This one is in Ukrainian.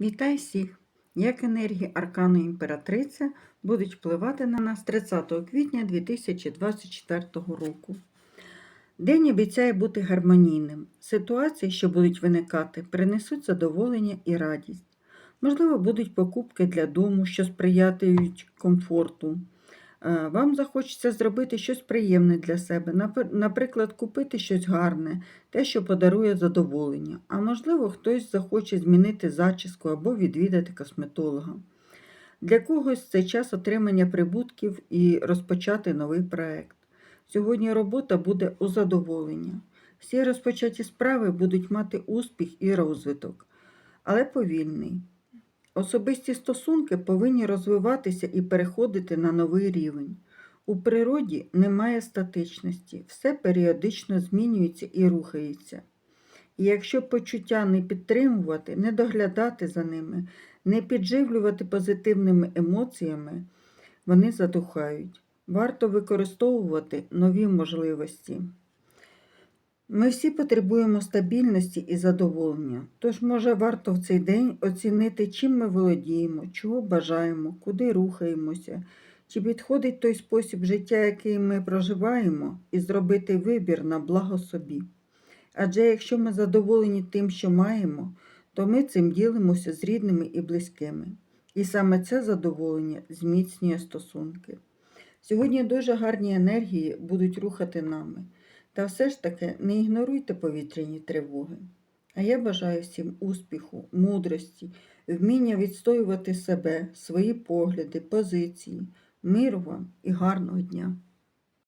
Вітаю всіх! Як енергії Аркану Імператриця будуть впливати на нас 30 квітня 2024 року. День обіцяє бути гармонійним. Ситуації, що будуть виникати, принесуть задоволення і радість. Можливо, будуть покупки для дому, що сприятимуть комфорту. Е, Вам захочеться зробити щось приємне для себе, наприклад, купити щось гарне, те, що подарує задоволення. А можливо, хтось захоче змінити зачіску або відвідати косметолога. Для когось це час отримання прибутків і розпочати новий проект. Сьогодні робота буде у задоволення. Всі розпочаті справи будуть мати успіх і розвиток, але повільний. Особисті стосунки повинні розвиватися і переходити на новий рівень. У природі немає статичності, все періодично змінюється і рухається. І якщо почуття не підтримувати, не доглядати за ними, не підживлювати позитивними емоціями, вони задухають. Варто використовувати нові можливості. Ми всі потребуємо стабільності і задоволення, тож, може, варто в цей день оцінити, чим ми володіємо, чого бажаємо, куди рухаємося, чи підходить той спосіб життя, який ми проживаємо, і зробити вибір на благо собі. Адже якщо ми задоволені тим, що маємо, то ми цим ділимося з рідними і близькими. І саме це задоволення зміцнює стосунки. Сьогодні дуже гарні енергії будуть рухати нами. Та все ж таки не ігноруйте повітряні тривоги. А я бажаю всім успіху, мудрості, вміння відстоювати себе, свої погляди, позиції, миру вам і гарного дня!